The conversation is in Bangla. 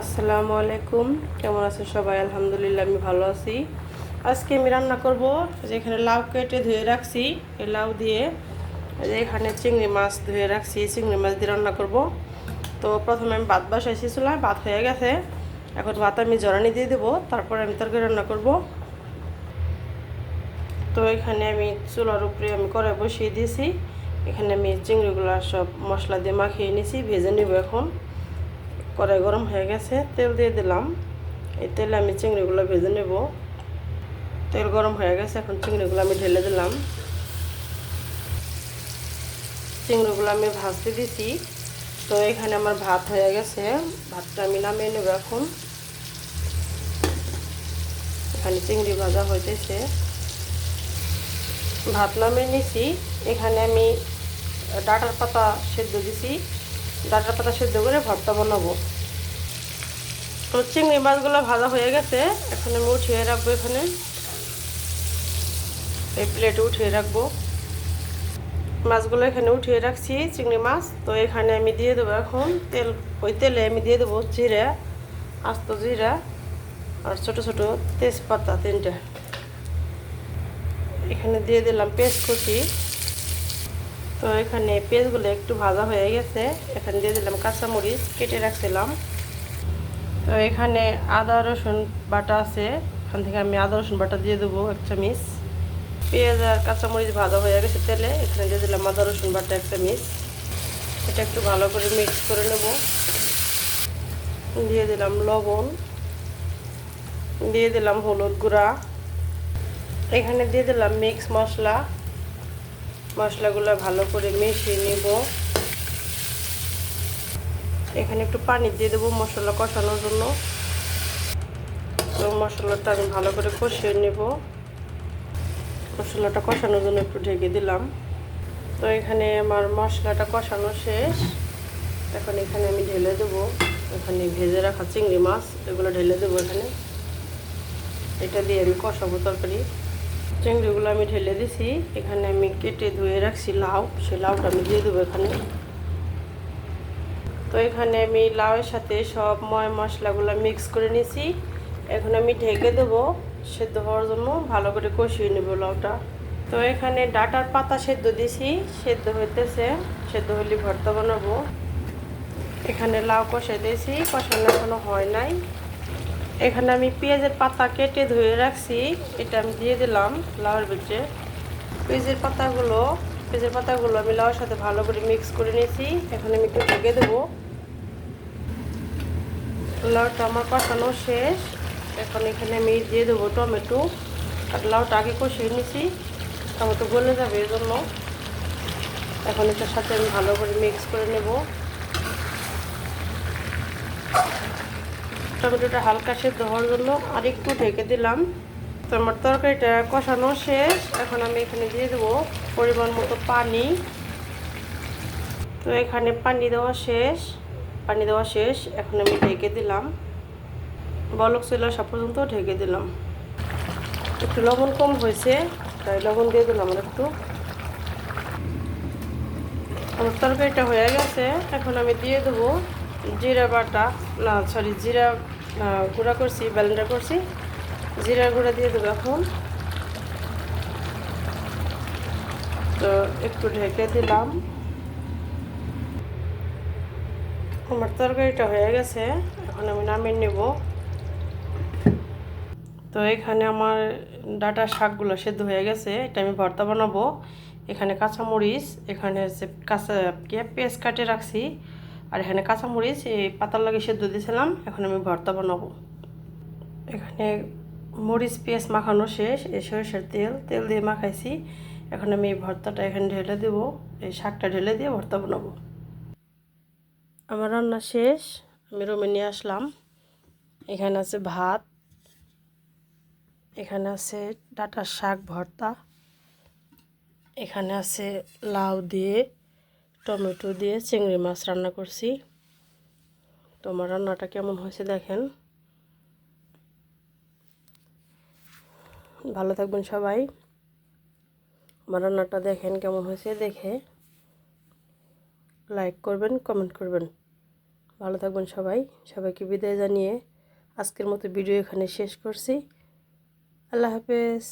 আসসালামু আলাইকুম। কেমন আছেন সবাই? আলহামদুলিল্লাহ, আমি ভালো আছি। আজকে আমি রান্না করব যে এখানে লাউ কেটে ধুয়ে রাখছি। এই লাউ দিয়ে এখানে চিংড়ি মাছ ধুয়ে রাখছি। চিংড়ি মাছ দিয়ে রান্না করব। তো প্রথমে আমি ভাত বসাইছি চুলায়, ভাত হয়ে গেছে। এখন ভাত আমি জরানি দিয়ে দেবো। তারপরে আমি তরকারি রান্না করব। তো এখানে আমি চুলার উপরে আমি কড়াই বসিয়ে দিয়েছি। এখানে আমি চিংড়িগুলো সব মশলা দিয়ে মাখিয়ে নিয়েছি, ভেজে নেব এখন। কড়াই গরম হয়ে গেছে, তেল দিয়ে দিলাম। এই তেলে আমি চিংড়িগুলো ভেজে নেব। তেল গরম হয়ে গেছে, এখন চিংড়িগুলো আমি ঢেলে দিলাম। চিংড়িগুলো আমি ভাজতে দিছি। তো এখানে আমার ভাত হয়ে গেছে, ভাতটা আমি নামিয়ে নেব এখন। এখানে চিংড়ি ভাজা হইতেছে। ভাত নামিয়ে নিছি। এখানে আমি ডাটার পাতা সেদ্ধ দিছি। ডাটার পাতা সেদ্ধ করে ভর্তা বানাবো। তো চিংড়ি মাছগুলো ভাজা হয়ে গেছে, এখন আমি উঠিয়ে রাখব এখানে। এই প্লেটে উঠিয়ে রাখব। মাছগুলো এখানে উঠিয়ে রাখছি, চিংড়ি মাছ। তো এখানে আমি দিয়ে দেবো এখন তেল, ওই তেলে আমি দিয়ে দেবো জিরা, আস্ত জিরা আর ছোট ছোট তেজপাতা তিনটা। এখানে দিয়ে দিলাম পেঁয়াজ কুচি তো এখানে পেঁয়াজগুলো একটু ভাজা হয়ে গেছে। এখানে দিয়ে দিলাম কাঁচামরিচ, কেটে রাখছিলাম। তো এখানে আদা, রসুন বাটা আছে। এখান থেকে আমি আদা, রসুন বাটা দিয়ে দেবো এক চামিচ। পেঁয়াজ আর কাঁচামরিচ ভাজা হয়ে গেছে তেলে। এখানে দিয়ে দিলাম আদা, রসুন বাটা এক চামিচ। এটা একটু ভালো করে মিক্স করে নেব। দিয়ে দিলাম লবণ। দিয়ে দিলাম হলুদ গুঁড়া। এখানে দিয়ে দিলাম মিক্স মশলা। মশলাগুলো ভালো করে মিশিয়ে নিব। এখানে একটু পানি দিয়ে দেবো মশলা কষানোর জন্য। তো মশলাটা আমি ভালো করে কষিয়ে নেব। মশলাটা কষানোর জন্য একটু ঢেকে দিলাম। তো এখানে আমার মশলাটা কষানো শেষ। এখন এখানে আমি ঢেলে দেবো। এখানে ভেজে রাখা চিংড়ি মাছ, এগুলো ঢেলে দেবো এখানে। এটা দিয়ে আমি কষাবো তরকারি। চিংড়িগুলো আমি ঢেলে দিছি। এখানে আমি কেটে ধুয়ে রাখছি লাউ। সেই লাউটা আমি দিয়ে দেবো এখানে। তো এখানে আমি লাউয়ের সাথে সব ময় মশলাগুলো মিক্স করে নিয়েছি এখন আমি ঢেকে দেবো। সেদ্ধ হওয়ার জন্য ভালো করে কষিয়ে নেব লাউটা। তো এখানে ডাটার পাতা সেদ্ধ দিছি। সেদ্ধ হইতেছে। সেদ্ধ হলে ভর্তা বানাবো। এখানে লাউ কষাই দিয়েছি। কষানো এখনও হয় নাই। এখানে আমি পেঁয়াজের পাতা কেটে ধুয়ে রাখছি। এটা আমি দিয়ে দিলাম লাউয়ের ভিতরে। পেঁয়াজের পাতাগুলো পেঁয়াজের পাতাগুলো আমি লাউয়ের সাথে ভালো করে মিক্স করে নিয়েছি। এখন আমি একটু ঢেকে দেবো। লাউটা আমার কষানো শেষ। এখন এখানে আমি দিয়ে দেবো টমেটো। আর লাউটা আগে কষিয়ে নিয়েছি। টমেটো গলে যাবে এই জন্য এখন এটার সাথে আমি ভালো করে মিক্স করে নেব। টমেটোটা হালকা সেদ্ধ হওয়ার জন্য আর একটু ঢেকে দিলাম। তো আমার তরকারিটা কষানো শেষ। এখন আমি এখানে দিয়ে দেবো পরিমাণ মতো পানি। তো এখানে পানি দেওয়া শেষ। পানি দেওয়া শেষ। এখন আমি ঢেকে দিলাম। বলক চলে আসা পর্যন্ত ঢেকে দিলাম। একটু লবণ কম হয়েছে, তাই লবণ দিয়ে দিলাম একটু। আমার তরকারিটা হয়ে গেছে। এখন আমি দিয়ে দেবো জিরা বাটা, না সরি জিরা গুঁড়া করছি, ব্যালেন্ডার করছি। জিরা গুঁড়া দিয়ে দেবো এখন। তো একটু ঢেকে দিলাম। আমার তরকারিটা হয়ে গেছে, এখন আমি নামিয়ে নেব। তো এখানে আমার ডাটা শাকগুলো সেদ্ধ হয়ে গেছে, এটা আমি ভর্তা বানাবো। এখানে কাঁচামরিচ, এখানে হচ্ছে কাঁচা পেঁয়াজ কাটে রাখছি। আর এখানে কাঁচামরিচ, এই পাতার লাগে সেদ্ধ দিয়েছিলাম, এখন আমি ভর্তা বানাবো। এখানে মরিচ, পেঁয়াজ মাখানো শেষ, এই সরিষার তেল তেল দিয়ে মাখাইছি। এখন আমি এই ভর্তাটা এখানে ঢেলে দেবো, এই শাকটা ঢেলে দিয়ে ভর্তা বানাবো। আমার রান্না শেষ, আমি রুমে নিয়ে আসলাম। এখানে আছে ভাত, এখানে আছে ডাটার শাক ভর্তা, এখানে আছে লাউ দিয়ে টমেটো দিয়ে চিংড়ি মাছ রান্না করছি। তোমার রান্নাটা কেমন হয়েছে দেখেন। ভালো থাকবেন সবাই। আমার রান্নাটা দেখেন কেমন হয়েছে দেখে। লাইক করবেন কমেন্ট করবেন। ভালো থাকবেন সবাই। সবাইকে বিদায় জানিয়ে আজকের মতো ভিডিও এখানে শেষ করছি। আল্লাহ হাফেজ।